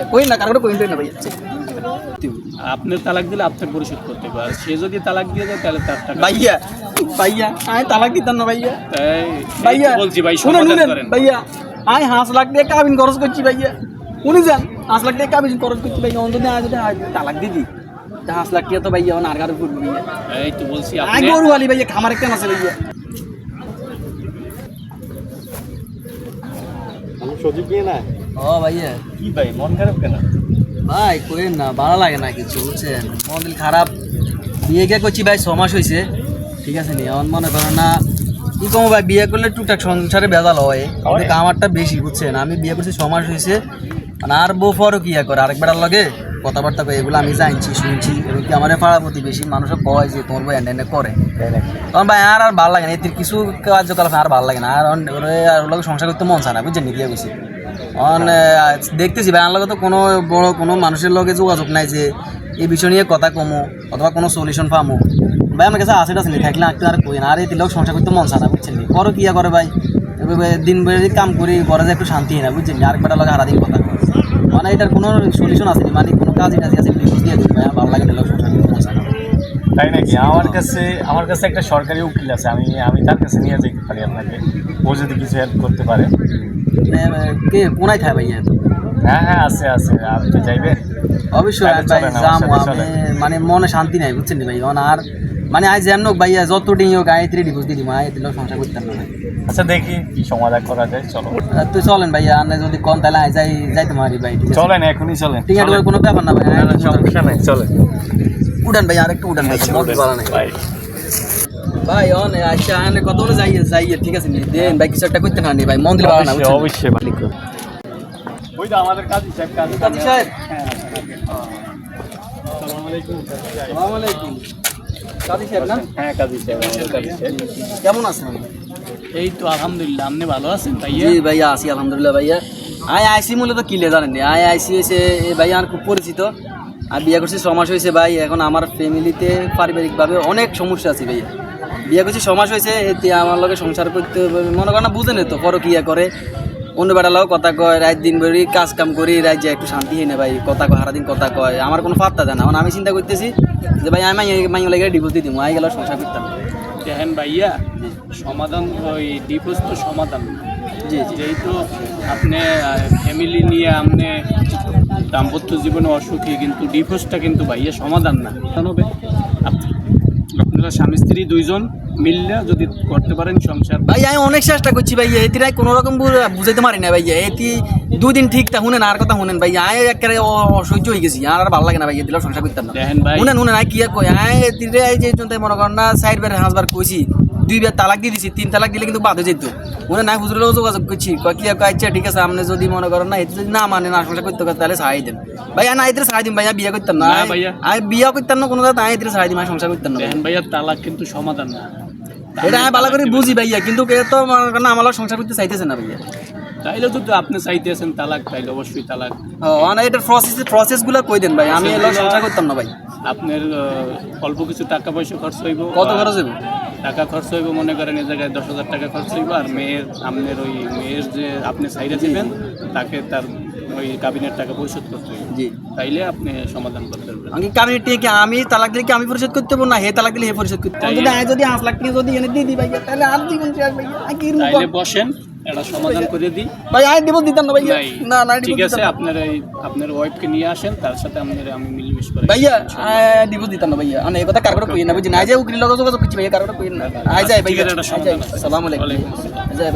ভাইয়া কই না কারও কই না ভাইয়া আপনার তালাক দিলে আপনার পরিশোধ করতে হবে। সে যদি তালাক দিয়ে দেয় তাহলে তার টাকা ভাইয়া ভাইয়া আমি তালাক দিতাম না ভাইয়া। তাই ভাইয়া বলছি ভাই শুনেন শুনেন ভাইয়া আমি হাঁস লাখ দিয়ে কাবিন খরচ করছি ভাইয়া। উনি যান হাঁস লাখ দিয়ে কাবিন খরচ করছি ভাইয়া অন্তত আজ তালাক দিদি তা হাঁস লাখ দিয়ে তো ভাইয়া আর কারও ফুটবে ভাইয়া। এই তো বলছি আই আপনি গরু আলি ভাইয়া খামারে কেন আছে ভাইয়া? ও ভাইয়া। কি ভাই মন খারাপ কেন? ভাই কইেন না ভালো লাগে না কিছু বুঝছেন? মন খারাপ। বিয়ে কে করছি ভাই ছ মাস হয়েছে ঠিক আছে নি এমন মনে করেন না কি কম ভাই বিয়ে করলে টুকটাক সংসারে বেজাল হয়। আমারটা বেশি বুঝছেন? আমি বিয়ে করছি ছ মাস হয়েছে মানে আর বউ ফরও কি করে আরেকবার লাগে কথাবার্তা কই এগুলো আমি জানছি শুনছি এবং কি আমার পাড়া প্রতিবেশী মানুষও কয় যে তোমার বই এনে এনে করে। তখন ভাই আর আর ভালো লাগে না এদের কিছু কার্যকলাপ আর ভালো লাগে না। আর আর ওর সংসার করতে মন চায় না বুঝছেন দিয়ে গেছি অন দেখতেছি ভাই আমার লগে তো কোনো বড় কোনো মানুষের লগে যোগাযোগ নাই যে এই বিষয় নিয়ে কথা কমো অথবা কোনো সলিউশন পামো। ভাই আমার কাছে আসে টাছে থাকলে একটু আর কই না। আর এই লোক সংসার করতে মন চায় না বুঝছেন নি? বড় কি করে ভাই? দিন বেড়ে কাম করি ঘরে যে একটু শান্তি হয় না বুঝছেন নি? আরেকবার লগে সারাদিন কথা কয়। মানে এটার কোনো সলিউশন আছে নি? মানে কোনো আছে দিয়ে ভালো লাগে না তাই নাকি? আমার কাছে আমার কাছে একটা সরকারি উকিল আছে আমি আমি তার কাছে নিয়ে যেতে পারি আপনাকে। ও যদি কিছু হেল্প করতে পারে। কে কোনায় থাকে ভাইয়া? হ্যাঁ হ্যাঁ আছে আছে আপনি চাইবেন অবশ্যই ভাই যাম মানে মনে শান্তি নাই বুঝছেন ভাই? আর মানে আজ হোক ভাইয়া যত টিং হোক আয় ত্রি ডিভোর্স দিদি আয় দিলেও সংসার করতাম না। ভাই আচ্ছা দেখি কি সমাধান করা যায় চলো। তুই চলেন ভাইয়া আর যদি কন তাহলে আয় যাই যাইতে পারি ভাই চলেন এখনই চলেন। ঠিক আছে কোনো ব্যাপার না ভাই আয় একটু সমস্যা নেই চলেন। উঠান ভাই আর একটু উঠান ভাই বাই ভাই অন আচ্ছা আনে কত বলে যাইয়ে যাইয়ে ঠিক আছে নি দেন ভাই কিছু একটা করতে না ভাই মন দিলে না অবশ্যই মালিক। ওই তো আমাদের কাজী সাহেব কাজী। কাজী সাহেব। আসসালামু আলাইকুম আসসালামু আলাইকুম। কাজী সাহেব না? হ্যাঁ কাজী সাহেব কাজী সাহেব। কেমন আছেন এই তো আলহামদুলিল্লাহ আপনি ভালো আছেন ভাইয়া? জি ভাইয়া আছি আলহামদুলিল্লাহ ভাইয়া। আই আইসি মূলত কিলে জানেন? আই আইসি হয়েছে এই ভাইয়া আমার খুব পরিচিত। আর বিয়ে করছি ছমাস হয়েছে ভাই। এখন আমার ফ্যামিলিতে পারিবারিকভাবে অনেক সমস্যা আছে ভাইয়া। বিয়ে করছি ছমাস হয়েছে এতে আমার লগে সংসার করতে মনে করেন না বুঝে তো পর কিয়া করে। অন্য বেড়ালাও কথা কয় রাত দিন বেরি কাজ কাম করি রাত যে একটু শান্তি হয় না ভাই কথা কয় সারাদিন কথা কয়। আমার কোনো পাত্তা দেয় না। এখন আমি চিন্তা করতেছি যে ভাই আমি মাই লাগে ডিভোর্স দিয়ে দিব আই গেল সংসার করতাম। দেখেন ভাইয়া সমাধান ওই ডিভোর্স তো সমাধান। জি যেহেতু আপনি ফ্যামিলি নিয়ে আপনি দাম্পত্য জীবনে অসুখী কিন্তু ডিভোর্সটা কিন্তু ভাইয়া সমাধান না। হবে আপনারা স্বামী স্ত্রী দুইজন মিললে যদি করতে পারেন সংসার। ভাই আমি অনেক চেষ্টা করছি ভাই এতিরাই কোনো রকম বুঝাইতে পারি না ভাই এটি দুদিন ঠিক তা শুনেন আর কথা শুনেন ভাই আয় একেবারে অসহ্য হয়ে গেছি আর আর ভালো লাগে না ভাই এদিল সংসার করতাম না। দেখেন ভাই। শুনেন শুনেন আয় কি আর কই আয় এতিরে রায় যে মনে করেন না সাইড বের হাঁসবার কইছি। দুই বার তালাক দিয়ে দিছি তিন তালাক দিলে কিন্তু বাদ হয়ে যেত। মনে নাই হুজুরেরও যোগাযোগ করছি। কি কয়, আচ্ছা ঠিক আছে আপনি যদি মনে করেন না এতে যদি না মানে না সংসার করতে পারে, তাহলে সাহাই দেন। ভাই আমি এতে সাহাই দিন ভাই আমি বিয়ে করতাম না। না ভাইয়া। আমি বিয়ে করতাম না কোনো এতে সাহাই দিন সংসার করতাম না। ভাইয়া তালাক কিন্তু সমাধান না। এটা আমি ভালো করে বুঝি ভাইয়া কিন্তু কে তো মনে না আমার সংসার করতে চাইতেছে না ভাইয়া। তাইলে যদি আপনি চাইতেছেন তালাক তাইলে অবশ্যই তালাক। ও মানে এটার প্রসেস প্রসেসগুলো কই দেন ভাই? আমি এলো সংসার করতাম না ভাই। আপনার অল্প কিছু টাকা পয়সা খরচ হইব কত খরচ হবে টাকা খরচ হইব মনে করেন এই জায়গায় দশ হাজার টাকা খরচ হইব আর মেয়ের আপনার ওই মেয়ের যে আপনি সাইডে দিবেন তাকে তার ওই কাবিনের টাকা পরিশোধ করতে হইব। জি। তাইলে আপনি সমাধান করতে পারবেন। আমি কাবিনের কি আমি তালাক দিলে কি আমি পরিশোধ করতে পারব? না হে তালাক দিলে হে পরিশোধ করতে যদি যদি আঁচ লাখ টাকা যদি এনে দিয়ে দিই ভাইয়া তাহলে আর আমি তাইলে বসেন এটা সমাধান করে দিই। ভাই আই দিব দিতাম না ভাইয়া না না ঠিক আছে আপনার এই আপনার ওয়াইফকে নিয়ে আসেন তার সাথে আপনার আমি মিলিমিশ করে ভাইয়া দিব দিতাম না ভাইয়া। আমি এই কথা কার করে কই না বুঝি না উকিল লগে যোগাযোগ করছি ভাইয়া কই না। আই যাই ভাইয়া আই। আসসালামু আলাইকুম। আই যাই